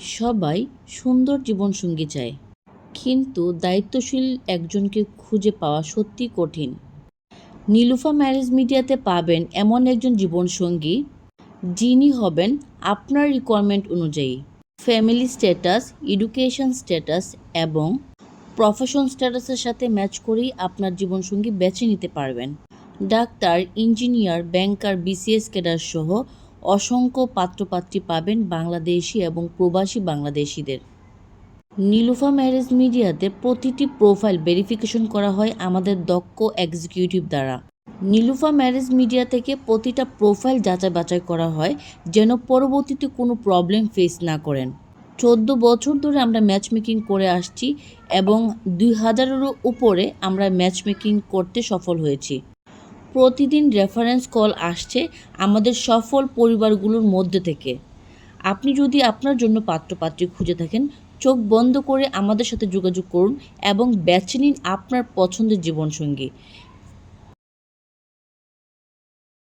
সবাই সুন্দর জীবনসঙ্গী চায়। কিন্তু দায়িত্বশীল একজনকে খুঁজে পাওয়া সত্যি কঠিন। নীলুফা ম্যারেজ মিডিয়াতে পাবেন এমন একজন জীবনসঙ্গী, যিনি হবেন আপনার রিকোয়ারমেন্ট অনুযায়ী। ফ্যামিলি স্ট্যাটাস, এডুকেশন স্ট্যাটাস এবং প্রফেশন স্ট্যাটাসের সাথে ম্যাচ করেই আপনার জীবনসঙ্গী বেছে নিতে পারবেন। Doctor, engineer, banker, BCS cadre সহ অসংখ্য পাত্রপাত্রী পাবেন বাংলাদেশি এবং প্রবাসী বাংলাদেশিদের। নীলুফা ম্যারেজ মিডিয়াতে প্রতিটি প্রোফাইল ভেরিফিকেশন করা হয় আমাদের দক্ষ এক্সিকিউটিভ দ্বারা। নীলুফা ম্যারেজ মিডিয়া থেকে প্রতিটা প্রোফাইল যাচাই বাছাই করা হয় যেন পরবর্তীতে কোনো প্রবলেম ফেস না করেন। চোদ্দ বছর ধরে আমরা ম্যাচ মেকিং করে আসছি এবং দুই হাজারেরও উপরে আমরা ম্যাচ মেকিং করতে সফল হয়েছি। প্রতিদিন রেফারেন্স কল আসছে আমাদের সফল পরিবারগুলোর মধ্যে থেকে। আপনি যদি আপনার জন্য পাত্রপাত্রী খুঁজে থাকেন, চোখ বন্ধ করে আমাদের সাথে যোগাযোগ করুন এবং বেছে নিন আপনার পছন্দের জীবনসঙ্গী।